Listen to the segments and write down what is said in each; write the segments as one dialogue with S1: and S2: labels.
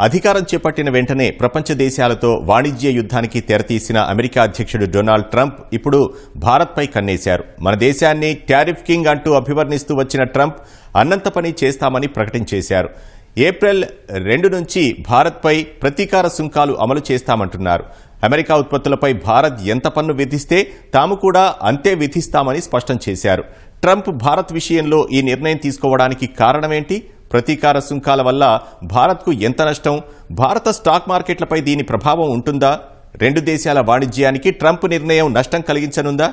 S1: అధికారం చేపట్టిన వెంటనే ప్రపంచ దేశాలతో వాణిజ్య యుద్ధానికి తెరతీసిన అమెరికా అధ్యక్షుడు డొనాల్డ్ ట్రంప్ ఇప్పుడు భారత్పై కన్నేశారు. మన దేశాన్ని టారిఫ్ కింగ్ అంటూ అభివర్ణిస్తూ వచ్చిన ట్రంప్ అన్నంత పని చేస్తామని ప్రకటించేశారు ఏప్రిల్ రెండు నుంచి భారత్పై ప్రతీకార సుంకాలు అమలు చేస్తామంటున్నారు. అమెరికా ఉత్పత్తులపై భారత్ ఎంత పన్ను విధిస్తే తాము కూడా అంతే విధిస్తామని స్పష్టం చేశారు. ట్రంప్ భారత్ విషయంలో ఈ నిర్ణయం తీసుకోవడానికి కారణమేంటి? ప్రతీకార సుంకాల వల్ల భారత్కు ఎంత నష్టం? భారత స్టాక్ మార్కెట్లపై దీని ప్రభావం ఉంటుందా? రెండు దేశాల వాణిజ్యానికి ట్రంప్ నిర్ణయం నష్టం కలిగించనుందా?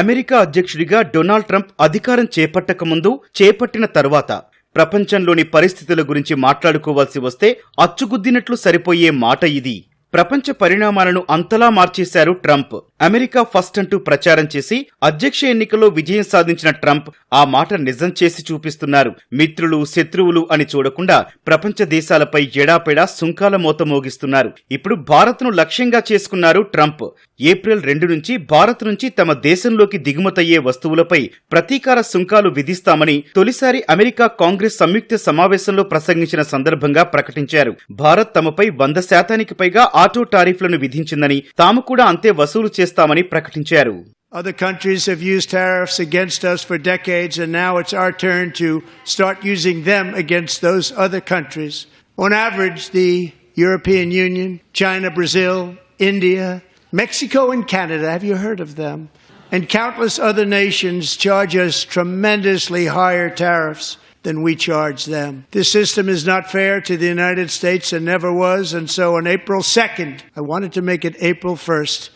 S2: అమెరికా అధ్యక్షుడిగా డొనాల్డ్ ట్రంప్ అధికారం చేపట్టకముందు చేపట్టిన తరువాత ప్రపంచంలోని పరిస్థితుల గురించి మాట్లాడుకోవాల్సి వస్తే అచ్చుగుద్దినట్లు సరిపోయే మాట ఇది. ప్రపంచ పరిణామాలను అంతలా మార్చేశారు ట్రంప్. అమెరికా ఫస్ట్ అంటూ ప్రచారం చేసి అధ్యక్ష ఎన్నికల్లో విజయం సాధించిన ట్రంప్ ఆ మాట నిజం చేసి చూపిస్తున్నారు. మిత్రులు శత్రువులు అని చూడకుండా ప్రపంచ దేశాలపై ఎడాపెడా సుంకాల మోత మోగిస్తున్నారు. ఇప్పుడు భారత్ను లక్ష్యంగా చేసుకున్నారు ట్రంప్. ఏప్రిల్ రెండు నుంచి భారత్ నుంచి తమ దేశంలోకి దిగుమతయ్యే వస్తువులపై ప్రతీకార సుంకాలు విధిస్తామని తొలిసారి అమెరికా కాంగ్రెస్ సంయుక్త సమావేశంలో ప్రసంగించిన సందర్భంగా ప్రకటించారు. భారత్ తమపై వంద శాతానికి పైగా ఆటో టారిఫ్లను విధించిందని తాము కూడా అంతే వసూలు చేస్తామని ప్రకటించారు
S3: Other countries have used tariffs against us for decades, and now it's our turn to start using them against those other countries. On average, the European Union, China, Brazil, India, Mexico, and Canada have you heard of them? And countless other nations charge us tremendously higher tariffs than we charge them. This system is not fair to the United States and never was, and so on April 2nd, I wanted to make it April 1st,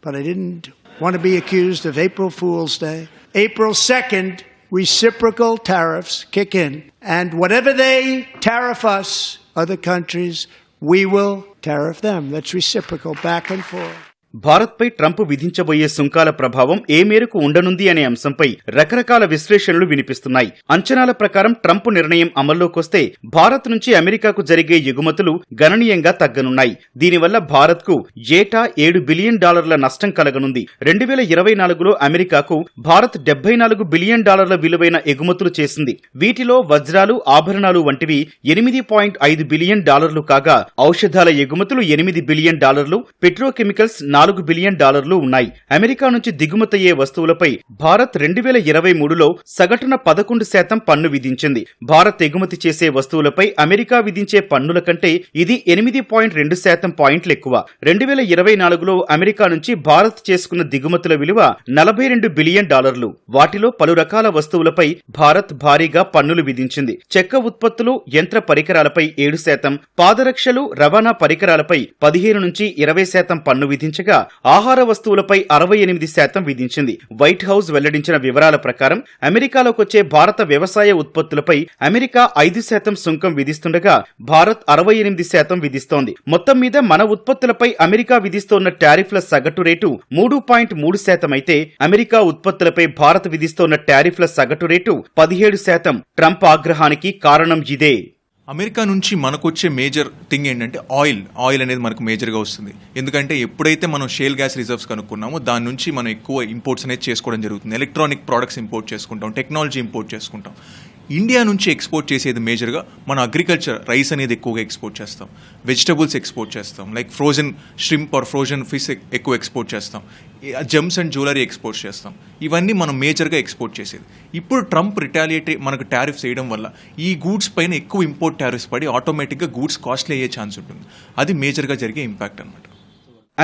S3: but I didn't want to be accused of April Fool's Day. April 2nd, reciprocal tariffs kick in. And whatever they tariff us, other countries, we will tariff them. That's reciprocal, back and forth.
S2: భారత్పై Trump విధించబోయే సుంకాల ప్రభావం ఏ మేరకు ఉండనుంది అనే అంశంపై రకరకాల విశ్లేషణలు వినిపిస్తున్నాయి. అంచనాల ప్రకారం ట్రంప్ నిర్ణయం అమల్లోకొస్తే భారత్ నుంచి అమెరికాకు జరిగే ఎగుమతులు గణనీయంగా తగ్గనున్నాయి. దీనివల్ల భారత్కు ఏటా ఏడు బిలియన్ డాలర్ల నష్టం కలగనుంది. రెండు వేల ఇరవై నాలుగులో అమెరికాకు భారత్ డెబ్బై నాలుగు బిలియన్ డాలర్ల విలువైన ఎగుమతులు చేసింది. వీటిలో వజ్రాలు ఆభరణాలు వంటివి ఎనిమిది పాయింట్ ఐదు బిలియన్ డాలర్లు కాగా ఔషధాల ఎగుమతులు ఎనిమిది బిలియన్ డాలర్లు పెట్రోకెమికల్స్ నాలుగు బిలియన్ డాలర్లు ఉన్నాయి. అమెరికా నుంచి దిగుమతయ్యే వస్తువులపై భారత్ రెండు వేల ఇరవై మూడులో సగటున పదకొండు శాతం పన్ను విధించింది. భారత్ ఎగుమతి చేసే వస్తువులపై అమెరికా విధించే పన్నుల కంటే ఇది ఎనిమిది పాయింట్ రెండు శాతం పాయింట్లు ఎక్కువ. రెండు వేల ఇరవై నాలుగులో అమెరికా నుంచి భారత్ చేసుకున్న దిగుమతుల విలువ నలభై రెండు బిలియన్ డాలర్లు. వాటిలో పలు రకాల వస్తువులపై భారత్ భారీగా పన్నులు విధించింది. చెక్క ఉత్పత్తులు యంత్ర పరికరాలపై ఏడు శాతం పాదరక్షలు రవాణా పరికరాలపై పదిహేను నుంచి ఇరవై శాతం పన్ను విధించగా ఆహార వస్తువులపై అరవై ఎనిమిది శాతం విధించింది. వైట్ హౌస్ వెల్లడించిన వివరాల ప్రకారం అమెరికాలోకొచ్చే భారత వ్యవసాయ ఉత్పత్తులపై అమెరికా ఐదు శాతం సుంకం విధిస్తుండగా భారత్ అరవై ఎనిమిది శాతం విధిస్తోంది. మొత్తం మీద మన ఉత్పత్తులపై అమెరికా విధిస్తోన్న టారిఫ్ల సగటు రేటు మూడు పాయింట్ మూడు శాతం అయితే అమెరికా ఉత్పత్తులపై భారత్ విధిస్తోన్న టారిఫ్ల సగటు రేటు పదిహేడు శాతం. ట్రంప్ ఆగ్రహానికి కారణం ఇదే.
S4: అమెరికా నుంచి మనకు వచ్చే మేజర్ థింగ్ ఏంటంటే ఆయిల్. ఆయిల్ అనేది మనకు మేజర్గా వస్తుంది. ఎందుకంటే ఎప్పుడైతే మనం షేల్ గ్యాస్ రిజర్వ్స్ కనుక్కున్నామో దాని నుంచి మనం ఎక్కువ ఇంపోర్ట్స్ అనేది చేసుకోవడం జరుగుతుంది. ఎలక్ట్రానిక్ ప్రోడక్ట్స్ ఇంపోర్ట్ చేసుకుంటాం టెక్నాలజీ ఇంపోర్ట్ చేసుకుంటాం. ఇండియా నుంచి ఎక్స్పోర్ట్ చేసేది మేజర్గా మన అగ్రికల్చర్ రైస్ అనేది ఎక్కువగా ఎక్స్పోర్ట్ చేస్తాం. వెజిటబుల్స్ ఎక్స్పోర్ట్ చేస్తాం. Like frozen shrimp or frozen fish ఎక్కువ ఎక్స్పోర్ట్ చేస్తాం. జెమ్స్ అండ్ జ్యువెలరీ ఎక్స్పోర్ట్ చేస్తాం. ఇవన్నీ మనం మేజర్గా ఎక్స్పోర్ట్ చేసేది. ఇప్పుడు ట్రంప్ రిటాలియేటరీ మనకు టారిఫ్స్ వేయడం వల్ల ఈ గూడ్స్ పైన ఎక్కువ ఇంపోర్ట్ టారిఫ్స్ పడి ఆటోమేటిక్గా గూడ్స్ కాస్ట్లీ అయ్యే ఛాన్స్ ఉంటుంది. అది మేజర్గా జరిగే ఇంపాక్ట్ అనమాట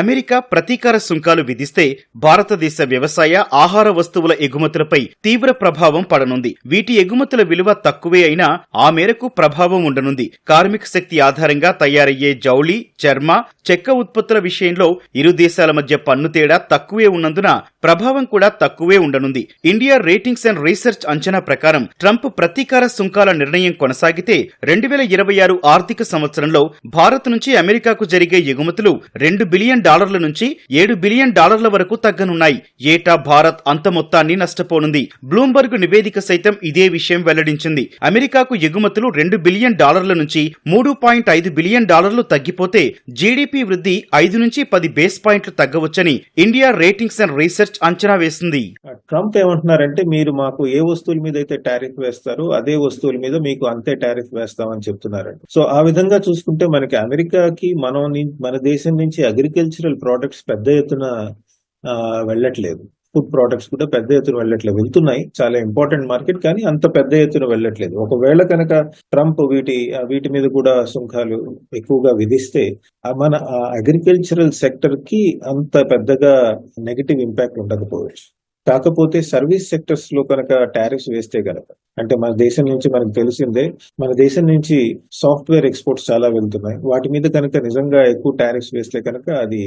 S2: అమెరికా ప్రతీకార సుంకాలు విధిస్తే భారతదేశ వ్యవసాయ ఆహార వస్తువుల ఎగుమతులపై తీవ్ర ప్రభావం పడనుంది. వీటి ఎగుమతుల విలువ తక్కువే అయినా ఆ మేరకు ప్రభావం ఉండనుంది. కార్మిక శక్తి ఆధారంగా తయారయ్యే జౌళి చర్మ చెక్క ఉత్పత్తుల విషయంలో ఇరు దేశాల మధ్య పన్ను తేడా తక్కువే ఉన్నందున ప్రభావం కూడా తక్కువే ఉండనుంది. ఇండియా రేటింగ్స్ అండ్ రీసెర్చ్ అంచనా ప్రకారం ట్రంప్ ప్రతీకార సుంకాల నిర్ణయం కొనసాగితే రెండు వేల ఇరవై ఆరు ఆర్థిక సంవత్సరంలో భారత్ నుంచి అమెరికాకు జరిగే ఎగుమతులు రెండు బిలియన్ డాలర్ల నుంచి ఏడు బిలియన్ డాలర్ల వరకు తగ్గనున్నాయి. ఏటా భారత్ అంత మొత్తాన్ని నష్టపోనుంది. బ్లూంబర్గ్ నివేదిక సైతం ఇదే విషయం వెల్లడించింది. అమెరికాకు ఎగుమతులు రెండు బిలియన్ డాలర్ల నుంచి మూడు పాయింట్ ఐదు బిలియన్ డాలర్లు తగ్గిపోతే జీడీపీ వృద్ధి ఐదు నుంచి పది బేస్ పాయింట్లు తగ్గవచ్చని ఇండియా రేటింగ్స్ అండ్ రీసెర్చ్ అంచనా వేసింది.
S5: ట్రంప్ ఏమంటున్నారంటే మీరు మాకు ఏ వస్తువుల మీద అయితే టారిఫ్ వేస్తారో అదే వస్తువుల మీద మీకు అంతే టారిఫ్ వేస్తామని చెప్తున్నారండి సో ఆ విధంగా చూసుకుంటే మనకి అమెరికాకి మనం మన దేశం నుంచి అగ్రికల్చర్ అగ్రికల్చరల్ ప్రోడక్ట్స్ పెద్ద ఎత్తున వెళ్ళట్లేదు. ఫుడ్ ప్రోడక్ట్స్ కూడా పెద్ద ఎత్తున వెళ్ళట్లేదు. వెళ్తున్నాయి. చాలా ఇంపార్టెంట్ మార్కెట్ కానీ అంత పెద్ద ఎత్తున వెళ్ళట్లేదు. ఒకవేళ కనుక ట్రంప్ వీటి వీటి మీద కూడా సుంకాలు ఎక్కువగా విధిస్తే మన అగ్రికల్చరల్ సెక్టర్కి అంత పెద్దగా నెగటివ్ ఇంపాక్ట్ ఉండకపోవచ్చు. కాకపోతే సర్వీస్ సెక్టర్స్లో కనుక టారిఫ్స్ వేస్తే కనుక అంటే మన దేశం నుంచి మనకు తెలిసిందే మన దేశం నుంచి సాఫ్ట్వేర్ ఎక్స్పోర్ట్స్ చాలా వెళ్తున్నాయి. వాటి మీద కనుక నిజంగా ఎక్కువ టారిఫ్స్ వేస్తే కనుక అది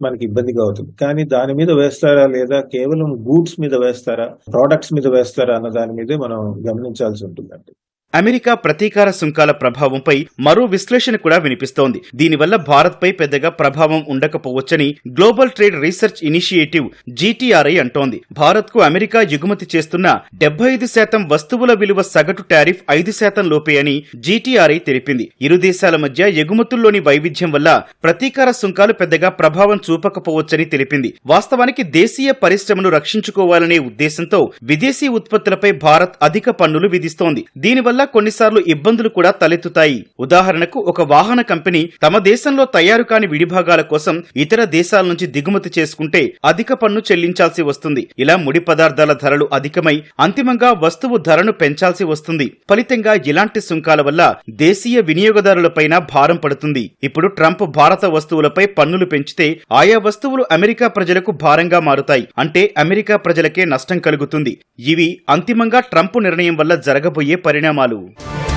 S5: మనకి ఇబ్బందిగా అవుతుంది. కానీ దాని మీద వేస్తారా లేదా కేవలం గూడ్స్ మీద వేస్తారా ప్రోడక్ట్స్ మీద వేస్తారా అన్న దాని మీదే మనం గమనించాల్సి ఉంటుందండి.
S2: అమెరికా ప్రతీకార సుంకాల ప్రభావంపై మరో విశ్లేషణ కూడా వినిపిస్తోంది. దీనివల్ల భారత్పై పెద్దగా ప్రభావం ఉండకపోవచ్చని Global Trade Research Initiative GTRI అంటోంది. భారత్కు అమెరికా ఎగుమతి చేస్తున్న డెబ్బై ఐదు శాతం వస్తువుల విలువ సగటు టారిఫ్ ఐదు శాతం లోపే అని జీటీఆర్ఐ తెలిపింది. ఇరు దేశాల మధ్య ఎగుమతుల్లోని వైవిధ్యం వల్ల ప్రతీకార సుంకాలు పెద్దగా ప్రభావం చూపకపోవచ్చని తెలిపింది. వాస్తవానికి దేశీయ పరిశ్రమను రక్షించుకోవాలనే ఉద్దేశంతో విదేశీ ఉత్పత్తులపై భారత్ అధిక పన్నులు విధిస్తోంది. దీనివల్ల కొన్నిసార్లు ఇబ్బందులు కూడా తలెత్తుతాయి. ఉదాహరణకు ఒక వాహన కంపెనీ తమ దేశంలో తయారు కాని విడిభాగాల కోసం ఇతర దేశాల నుంచి దిగుమతి చేసుకుంటే అధిక పన్ను చెల్లించాల్సి వస్తుంది. ఇలా ముడి పదార్థాల ధరలు అధికమై అంతిమంగా వస్తువు ధరను పెంచాల్సి వస్తుంది. ఫలితంగా ఇలాంటి సుంకాల వల్ల దేశీయ వినియోగదారులపైన భారం పడుతుంది. ఇప్పుడు ట్రంప్ భారత వస్తువులపై పన్నులు పెంచితే ఆయా వస్తువులు అమెరికా ప్రజలకు భారంగా మారుతాయి. అంటే అమెరికా ప్రజలకే నష్టం కలుగుతుంది. ఇవి అంతిమంగా ట్రంప్ నిర్ణయం వల్ల జరగబోయే పరిణామాలు. Bolsonaro.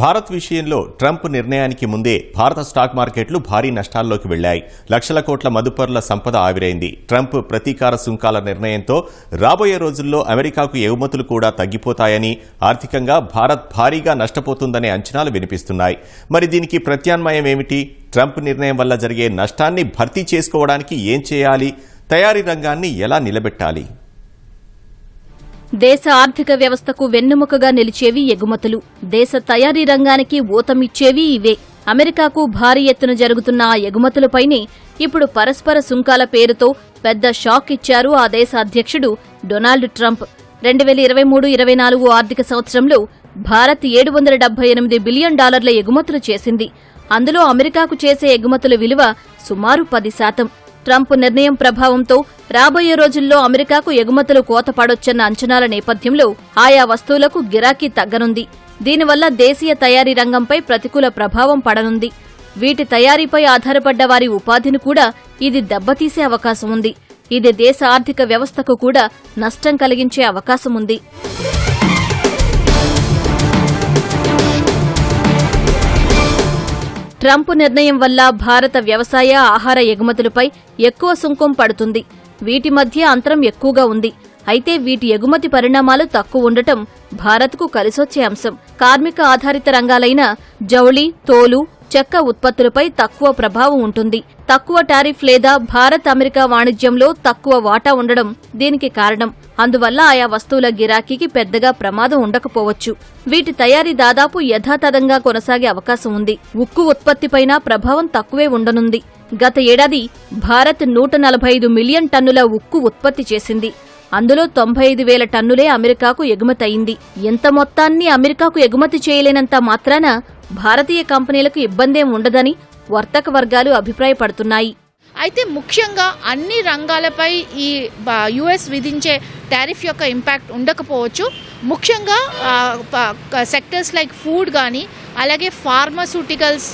S1: భారత్ విషయంలో ట్రంప్ నిర్ణయానికి ముందే భారత స్టాక్ మార్కెట్లు భారీ నష్టాల్లోకి వెళ్ళాయి లక్షల కోట్ల మదుపరుల సంపద ఆవిరైంది. ట్రంప్ ప్రతీకార సుంకాల నిర్ణయంతో రాబోయే రోజుల్లో అమెరికాకు ఎగుమతులు కూడా తగ్గిపోతాయని ఆర్థికంగా భారత్ భారీగా నష్టపోతుందనే అంచనాలు వినిపిస్తున్నాయి. మరి దీనికి ప్రత్యామ్నాయం ఏమిటి? ట్రంప్ నిర్ణయం వల్ల జరిగే నష్టాన్ని భర్తీ చేసుకోవడానికి ఏం చేయాలి? తయారీ రంగాన్ని ఎలా నిలబెట్టాలి?
S6: దేశ ఆర్థిక వ్యవస్థకు వెన్నెముకగా నిలిచేవి ఎగుమతులు. దేశ తయారీ రంగానికి ఊతమిచ్చేవి ఇవే. అమెరికాకు భారీ ఎత్తున జరుగుతున్న ఆ ఎగుమతులపైనే ఇప్పుడు పరస్పర సుంకాల పేరుతో పెద్ద షాక్ ఇచ్చారు ఆ దేశ అధ్యక్షుడు డొనాల్డ్ ట్రంప్. రెండు వేల ఇరవై మూడు ఇరవై నాలుగు ఆర్థిక సంవత్సరంలో భారత్ ఏడు వందల డెబ్బై ఎనిమిది బిలియన్ డాలర్ల ఎగుమతులు చేసింది. అందులో అమెరికాకు చేసే ఎగుమతుల విలువ సుమారు పది శాతం. ట్రంప్ నిర్ణయం ప్రభావంతో రాబోయే రోజుల్లో అమెరికాకు ఎగుమతులు కోత పడొచ్చన్న అంచనాల నేపథ్యంలో ఆయా వస్తువులకు గిరాకీ తగ్గనుంది. దీనివల్ల దేశీయ తయారీ రంగంపై ప్రతికూల ప్రభావం పడనుంది. వీటి తయారీపై ఆధారపడ్డ వారి ఉపాధిని కూడా ఇది దెబ్బతీసే అవకాశం ఉంది. ఇది దేశ ఆర్థిక వ్యవస్థకు కూడా నష్టం కలిగించే అవకాశం ఉంది. ట్రంప్ నిర్ణయం వల్ల భారత వ్యవసాయ ఆహార ఎగుమతులపై ఎక్కువ సుంకం పడుతుంది. వీటి మధ్య అంతరం ఎక్కువగా ఉంది. అయితే వీటి ఎగుమతి పరిణామాలు తక్కువ ఉండటం భారత్కు కలిసొచ్చే అంశం. కార్మిక ఆధారిత రంగాలైన జౌళి తోలు చెక్క ఉత్పత్తులపై తక్కువ ప్రభావం ఉంటుంది. తక్కువ టారిఫ్ లేదా భారత్ అమెరికా వాణిజ్యంలో తక్కువ వాటా ఉండడం దీనికి కారణం. అందువల్ల ఆయా వస్తువుల గిరాకీకి పెద్దగా ప్రమాదం ఉండకపోవచ్చు. వీటి తయారీ దాదాపు యథాతథంగా కొనసాగే అవకాశం ఉంది. ఉక్కు ఉత్పత్తిపైన ప్రభావం తక్కువే ఉండనుంది. గత ఏడాది భారత్ నూట నలభై ఐదు మిలియన్ టన్నుల ఉక్కు ఉత్పత్తి చేసింది. అందులో తొంభై ఐదు వేల టన్నులే అమెరికాకు ఎగుమతయింది. ఎంత మొత్తాన్ని అమెరికాకు ఎగుమతి చేయలేనంత మాత్రాన భారతీయ కంపెనీలకు ఇబ్బందేం ఉండదని వర్తక వర్గాలు అభిప్రాయపడుతున్నాయి.
S7: అయితే ముఖ్యంగా అన్ని రంగాలపై ఈ యుఎస్ విధించే టారిఫ్ యొక్క ఇంపాక్ట్ ఉండకపోవచ్చు. ముఖ్యంగా సెక్టర్స్ లైక్ ఫుడ్ కానీ అలాగే ఫార్మస్యూటికల్స్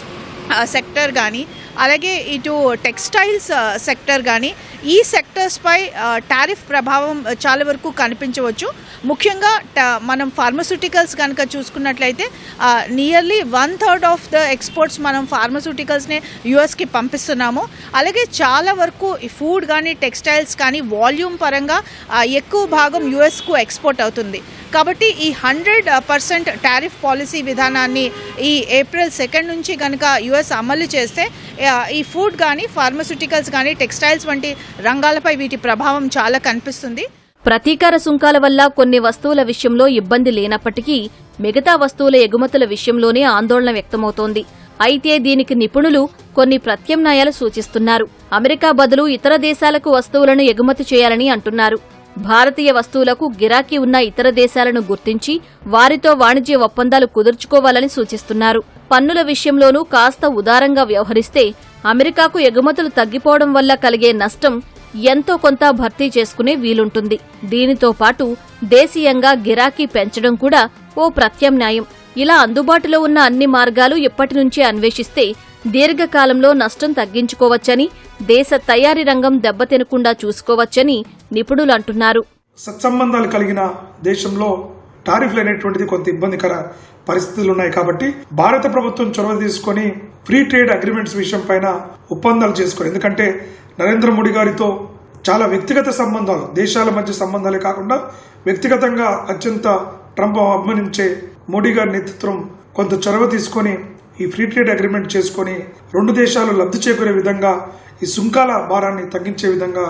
S7: సెక్టర్ కానీ అలాగే ఇటు టెక్స్టైల్స్ సెక్టర్ కానీ ఈ సెక్టర్స్పై టారిఫ్ ప్రభావం చాలా వరకు కనిపించవచ్చు. ముఖ్యంగా ట- మనం ఫార్మస్యూటికల్స్ కనుక చూసుకున్నట్లయితే nearly one third of the exports మనం ఫార్మస్యూటికల్స్ని యుఎస్కి పంపిస్తున్నాము. అలాగే చాలా వరకు ఈ ఫుడ్ కానీ టెక్స్టైల్స్ కానీ వాల్యూమ్ పరంగా ఎక్కువ భాగం యూఎస్కు ఎక్స్పోర్ట్ అవుతుంది. కాబట్టి ఈ హండ్రెడ్ పర్సెంట్ టారిఫ్ పాలసీ విధానాన్ని ఈ ఏప్రిల్ సెకండ్ నుంచి కనుక యుఎస్ అమలు చేస్తే ఈ ఫుడ్ కానీ ఫార్మస్యూటికల్స్ కానీ టెక్స్టైల్స్ వంటి రంగాలపై వీటి ప్రభావం చాలా కనిపిస్తుంది.
S6: ప్రతీకార సుంకాల వల్ల కొన్ని వస్తువుల విషయంలో ఇబ్బంది లేనప్పటికీ మిగతా వస్తువుల ఎగుమతుల విషయంలోనే ఆందోళన వ్యక్తమవుతోంది. అయితే దీనికి నిపుణులు కొన్ని ప్రత్యామ్నాయాలు సూచిస్తున్నారు. అమెరికా బదులు ఇతర దేశాలకు వస్తువులను ఎగుమతి చేయాలని అంటున్నారు. భారతీయ వస్తువులకు గిరాకీ ఉన్న ఇతర దేశాలను గుర్తించి వారితో వాణిజ్య ఒప్పందాలు కుదుర్చుకోవాలని సూచిస్తున్నారు. పన్నుల విషయంలోనూ కాస్త ఉదారంగా వ్యవహరిస్తే అమెరికాకు ఎగుమతులు తగ్గిపోవడం వల్ల కలిగే నష్టం ఎంతో కొంత భర్తీ చేసుకునే వీలుంటుంది. దీనితో పాటు దేశీయంగా గిరాకీ పెంచడం కూడా ఓ ప్రత్యామ్నాయం. ఇలా అందుబాటులో ఉన్న అన్ని మార్గాలు ఇప్పటి నుంచే అన్వేషిస్తే దీర్ఘకాలంలో నష్టం తగ్గించుకోవచ్చని దేశ తయారీ రంగం దెబ్బతినకుండా చూసుకోవచ్చని నిపుణులు అంటున్నారు.
S8: సత్సంబంధాలు కలిగిన దేశంలో టారిఫ్లు అనేటువంటిది కొంత ఇబ్బందికర పరిస్థితులు ఉన్నాయి కాబట్టి భారత ప్రభుత్వం చొరవ తీసుకొని ఫ్రీ ట్రేడ్ అగ్రిమెంట్స్ విషయం పైన ఒప్పందాలు చేసుకోవాలి ఎందుకంటే నరేంద్ర మోడీ గారితో చాలా వ్యక్తిగత సంబంధాలు దేశాల మధ్య సంబంధాలే కాకుండా వ్యక్తిగతంగా అత్యంత ట్రంప్ అభిమానించే మోడీ గారి నేతృత్వం కొంత చొరవ తీసుకొని ఈ ఫ్రీ ట్రేడ్ అగ్రిమెంట్ చేసుకొని రెండు దేశాలు లబ్ధి చేకూరే విధంగా ఈ సుంకాల భారాన్ని తగ్గించే విధంగా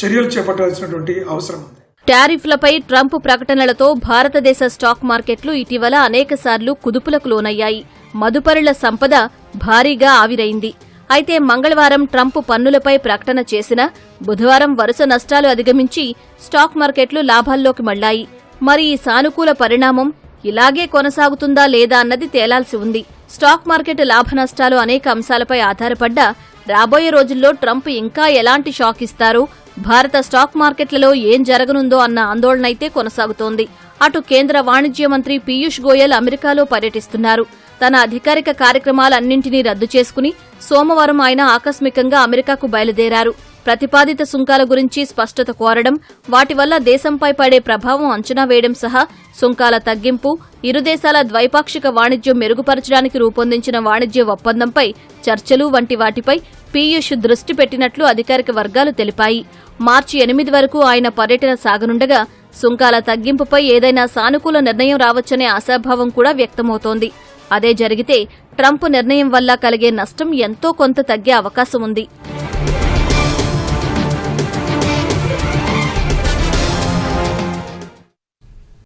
S8: చర్యలు చేపట్టాల్సినటువంటి అవసరం ఉంది.
S6: టారిఫ్లపై ట్రంప్ ప్రకటనలతో భారతదేశ స్టాక్ మార్కెట్లు ఇటీవల అనేకసార్లు కుదుపులకు లోనయ్యాయి. మదుపరుల సంపద భారీగా ఆవిరైంది. అయితే మంగళవారం ట్రంప్ పన్నులపై ప్రకటన చేసిన బుధవారం వరుస నష్టాలు అధిగమించి స్టాక్ మార్కెట్లు లాభాల్లోకి మళ్ళాయి. మరి ఈ సానుకూల పరిణామం ఇలాగే కొనసాగుతుందా లేదా అన్నది తేలాల్సి ఉంది. స్టాక్ మార్కెట్ లాభ నష్టాలు అనేక అంశాలపై ఆధారపడ్డా రాబోయే రోజుల్లో ట్రంప్ ఇంకా ఎలాంటి షాక్ ఇస్తారో? భారత స్టాక్ మార్కెట్లలో ఏం జరగనుందో అన్న ఆందోళనైతే కొనసాగుతోంది. అటు కేంద్ర వాణిజ్య మంత్రి పీయూష్ గోయల్ అమెరికాలో పర్యటిస్తున్నారు. తన అధికారిక కార్యక్రమాలన్నింటినీ రద్దు చేసుకుని సోమవారం ఆయన ఆకస్మికంగా అమెరికాకు బయలుదేరారు. ప్రతిపాదిత సుంకాల గురించి స్పష్టత కోరడం వాటి వల్ల దేశంపై పడే ప్రభావం అంచనా వేయడం సహా సుంకాల తగ్గింపు ఇరు దేశాల ద్వైపాక్షిక వాణిజ్యం మెరుగుపరచడానికి రూపొందించిన వాణిజ్య ఒప్పందంపై చర్చలు వంటి వాటిపై పీయూష్ దృష్టి పెట్టినట్లు అధికారిక వర్గాలు తెలిపాయి. మార్చి ఎనిమిది వరకు ఆయన పర్యటన సాగనుండగా సుంకాల తగ్గింపుపై ఏదైనా సానుకూల నిర్ణయం రావచ్చనే ఆశాభావం కూడా వ్యక్తమవుతోంది. అదే జరిగితే ట్రంప్ నిర్ణయం వల్ల కలిగే నష్టం ఎంతో కొంత తగ్గే అవకాశం ఉంది.